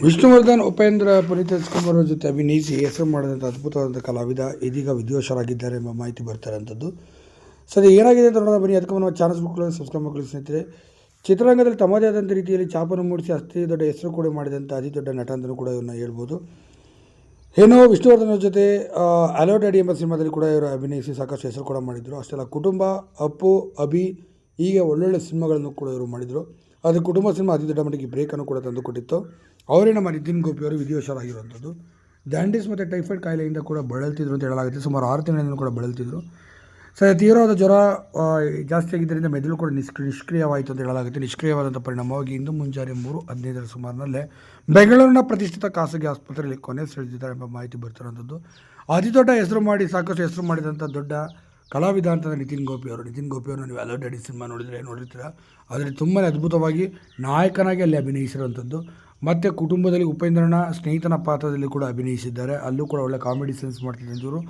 ವಿಷ್ಣುವರ್ಧನ್, ಉಪೇಂದ್ರ ಪುನೀತ್ ರಾಜ್ಕುಮಾರ್ ಜೊತೆ ಅಭಿನಯಿಸಿ ಹೆಸರು ಮಾಡಿದಂಥ ಅದ್ಭುತವಾದಂಥ ಕಲಾವಿದ, ಇದೀಗ ವಿಧಿವಶರಾಗಿದ್ದಾರೆ ಎಂಬ ಮಾಹಿತಿ ಬರ್ತಾರಂಥದ್ದು ಸರಿ, ಏನಾಗಿದೆ ಅಂತ ನೋಡೋಣ, ಬನ್ನಿ, ಅದಕ್ಕೆ ನಾವು ಚಾನಲ್ಸ್ ಮಕ್ಕಳು ಸಬ್ಸ್ಕ್ರೈಬ್ ಮಕ್ಕಳು ಸ್ನೇಹಿತರೆ. ಚಿತ್ರರಂಗದಲ್ಲಿ ತಮ್ಮದೇ ಆದಂಥ ರೀತಿಯಲ್ಲಿ ಚಾಪನ್ನು ಮೂಡಿಸಿ ಅತಿ ದೊಡ್ಡ ಹೆಸರು ಕೂಡ ಮಾಡಿದಂಥ ಅತಿ ದೊಡ್ಡ ನಟ ಅಂತಲೂ ಕೂಡ ಇವನ್ನ ಹೇಳ್ಬೋದು. ಏನೋ ವಿಷ್ಣುವರ್ಧನ್ ಜೊತೆ ಅಲೋ ಡ್ಯಾಡಿ ಎಂಬ ಸಿನಿಮಾದಲ್ಲಿ ಕೂಡ ಇವರು ಅಭಿನಯಿಸಿ ಸಾಕಷ್ಟು ಹೆಸರು ಕೂಡ ಮಾಡಿದರು. ಅಷ್ಟೆಲ್ಲ ಕುಟುಂಬ, ಅಪ್ಪು, ಅಭಿ ಹೀಗೆ ಒಳ್ಳೊಳ್ಳೆ ಸಿನಿಮಾಗಳನ್ನು ಕೂಡ ಇವರು ಮಾಡಿದರು. ಅದು ಕುಟುಂಬ ಸಿನಿಮಾ ಅತಿ ದೊಡ್ಡ ಮಟ್ಟಿಗೆ ಬ್ರೇಕನ್ನು ಕೂಡ ತಂದುಕೊಟ್ಟಿತ್ತು. ಅವರೇ ನಮ್ಮ ನಿತಿನ್ ಗೋಪಿ ಅವರು ವಿಧಿವಶರಾಗಿರುವಂಥದ್ದು ಡ್ಯಾಂಡಿಸ್ ಮತ್ತು ಟೈಫಾಯ್ಡ್ ಕಾಯಿಲೆಯಿಂದ ಕೂಡ ಬಳಲ್ತಿದ್ರು ಅಂತ ಹೇಳಲಾಗುತ್ತೆ. ಸುಮಾರು ಆರು ತಿಂಗಳಿಂದ ಕೂಡ ಬಳಲ್ತಿದ್ರು. ಸರ್, ತೀವ್ರವಾದ ಜ್ವರ ಜಾಸ್ತಿ ಆಗಿದ್ದರಿಂದ ಮೆದುಳು ಕೂಡ ನಿಷ್ಕ್ರಿ ನಿಷ್ಕ್ರಿಯವಾಯಿತು ಅಂತ ಹೇಳಲಾಗುತ್ತೆ. ನಿಷ್ಕ್ರಿಯವಾದಂಥ ಪರಿಣಾಮವಾಗಿ ಇಂದು ಮುಂಜಾನೆ ಮೂರು ಹದಿನೈದರ ಸುಮಾರಿನಲ್ಲೇ ಬೆಂಗಳೂರಿನ ಪ್ರತಿಷ್ಠಿತ ಖಾಸಗಿ ಆಸ್ಪತ್ರೆಯಲ್ಲಿ ಕೊನೆ ಸೆಳೆದಿದ್ದಾರೆ ಎಂಬ ಮಾಹಿತಿ ಬರ್ತಿರೋಂಥದ್ದು ಅತಿ ದೊಡ್ಡ ಹೆಸರು ಮಾಡಿ, ಸಾಕಷ್ಟು ಹೆಸರು ಮಾಡಿದಂಥ ದೊಡ್ಡ ಕಲಾವಿದ ಅಂತಂದರೆ ನಿತಿನ್ ಗೋಪಿ ಅವರು. ನಿತಿನ್ ಗೋಪಿ ನೀವು ಅಲೋ ಡ್ಯಾಡಿ ಸಿನಿಮಾ ನೋಡಿದರೆ ನೋಡಿರ್ತೀರ? ಅದರಲ್ಲಿ ತುಂಬಾ ಅದ್ಭುತವಾಗಿ ನಾಯಕನಾಗಿ ಅಲ್ಲಿ ಅಭಿನಯಿಸಿರುವಂಥದ್ದು. ಮತ್ತು ಕುಟುಂಬದಲ್ಲಿ ಉಪೇಂದ್ರನ ಸ್ನೇಹಿತನ ಪಾತ್ರದಲ್ಲಿ ಕೂಡ ಅಭಿನಯಿಸಿದ್ದಾರೆ. ಅಲ್ಲೂ ಕೂಡ ಒಳ್ಳೆ ಕಾಮಿಡಿ ಸೆನ್ಸ್ ಮಾಡ್ತಿದ್ದಂಥವ್ರು.